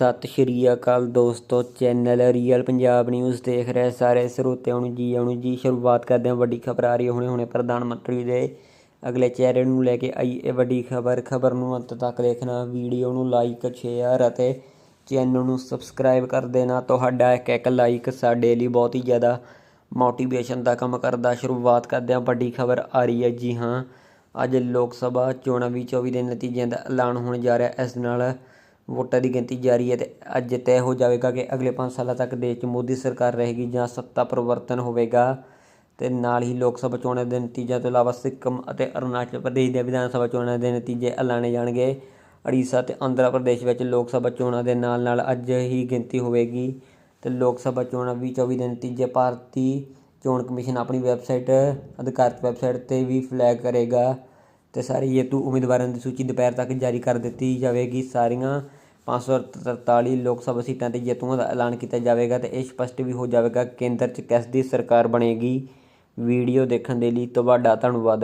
ਸਤਿ ਸ਼੍ਰੀ ਅਕਾਲ ਦੋਸਤੋ, channel real Punjab news ਦੇਖ ਰਹੇ ਸਾਰੇ ਸਰੋਤਿਆਂ ਨੂੰ ਜੀ, ਆਉਣ ਜੀ। ਸ਼ੁਰੂਆਤ ਕਰਦੇ ਹਾਂ ਵੱਡੀ ਖਬਰ ਆ ਰਹੀ ਹੈ ਹੁਣੇ ਹੁਣੇ ਪ੍ਰਧਾਨ ਮੰਤਰੀ ਦੇ। ਅਗਲੇ ਚਿਹਰੇ ਨੂੰ ਲੈ ਕੇ ਆਈ ਇਹ ਵੱਡੀ ਖਬਰ। ਖਬਰ ਨੂੰ ਅੰਤ ਤੱਕ ਦੇਖਣਾ, ਵੀਡੀਓ ਨੂੰ ਲਾਈਕ ਸ਼ੇਅਰ ਅਤੇ ਚੈਨਲ ਨੂੰ ਸਬਸਕ੍ਰਾਈਬ ਕਰ ਦੇਣਾ। ਤੁਹਾਡਾ ਇੱਕ ਇੱਕ ਲਾਈਕ ਸਾਡੇ ਲਈ ਬਹੁਤ ਹੀ ਜ਼ਿਆਦਾ ਮੋਟੀਵੇਸ਼ਨ ਦਾ ਕੰਮ ਕਰਦਾ। ਸ਼ੁਰੂਆਤ ਕਰਦੇ ਹਾਂ, ਵੱਡੀ ਖਬਰ ਆ ਰਹੀ ਹੈ ਜੀ ਹਾਂ। ਅੱਜ ਲੋਕ ਸਭਾ ਚੋਣਾਂ ਵੀ 24 ਦੇ ਨਤੀਜਿਆਂ ਦਾ ਐਲਾਨ ਹੋਣ ਜਾ ਰਿਹਾ। ਇਸ ਨਾਲ ਵੋਟਾਂ ਦੀ ਗਿਣਤੀ ਜਾਰੀ ਹੈ ਅਤੇ ਅੱਜ ਤੈਅ ਹੋ ਜਾਵੇਗਾ ਕਿ ਅਗਲੇ 5 ਸਾਲਾਂ ਤੱਕ ਦੇਸ਼ 'ਚ ਮੋਦੀ ਸਰਕਾਰ ਰਹੇਗੀ ਜਾਂ ਸੱਤਾ ਪਰਿਵਰਤਨ ਹੋਵੇਗਾ। ਅਤੇ ਨਾਲ ਹੀ ਲੋਕ ਸਭਾ ਚੋਣਾਂ ਦੇ ਨਤੀਜਿਆਂ ਤੋਂ ਇਲਾਵਾ ਸਿੱਕਮ ਅਤੇ ਅਰੁਣਾਚਲ ਪ੍ਰਦੇਸ਼ ਦੇ ਵਿਧਾਨ ਸਭਾ ਚੋਣਾਂ ਦੇ ਨਤੀਜੇ ਐਲਾਨੇ ਜਾਣਗੇ। ਉੜੀਸਾ ਅਤੇ ਆਂਧਰਾ ਪ੍ਰਦੇਸ਼ ਵਿੱਚ ਲੋਕ ਸਭਾ ਚੋਣਾਂ ਦੇ ਨਾਲ ਨਾਲ ਅੱਜ ਹੀ ਗਿਣਤੀ ਹੋਵੇਗੀ ਤੇ ਲੋਕ ਸਭਾ ਚੋਣਾਂ ਵੀ 24 ਦੇ ਨਤੀਜੇ ਭਾਰਤੀ ਚੋਣ ਕਮਿਸ਼ਨ ਆਪਣੀ ਵੈਬਸਾਈਟ, ਅਧਿਕਾਰਤ ਵੈਬਸਾਈਟ ਤੇ ਵੀ ਫਲੈਗ ਕਰੇਗਾ। ਤੇ ਸਾਰੇ ਜੇਤੂ ਉਮੀਦਵਾਰਾਂ ਦੀ ਸੂਚੀ ਦੁਪਹਿਰ ਤੱਕ ਜਾਰੀ ਕਰ ਦਿੱਤੀ ਜਾਵੇਗੀ। ਸਾਰੀਆਂ 543 ਲੋਕ ਸਭਾ ਸੀਟਾਂ ਤੇ ਜੇਤੂਆਂ ਦਾ ਐਲਾਨ ਕੀਤਾ ਜਾਵੇਗਾ ਤੇ ਇਹ ਸਪਸ਼ਟ ਵੀ ਹੋ ਜਾਵੇਗਾ ਕੇਂਦਰ 'ਚ ਕਿਸ ਦੀ ਸਰਕਾਰ ਬਣੇਗੀ। ਵੀਡੀਓ ਦੇਖਣ ਦੇ ਲਈ ਤੁਹਾਡਾ ਧੰਨਵਾਦ।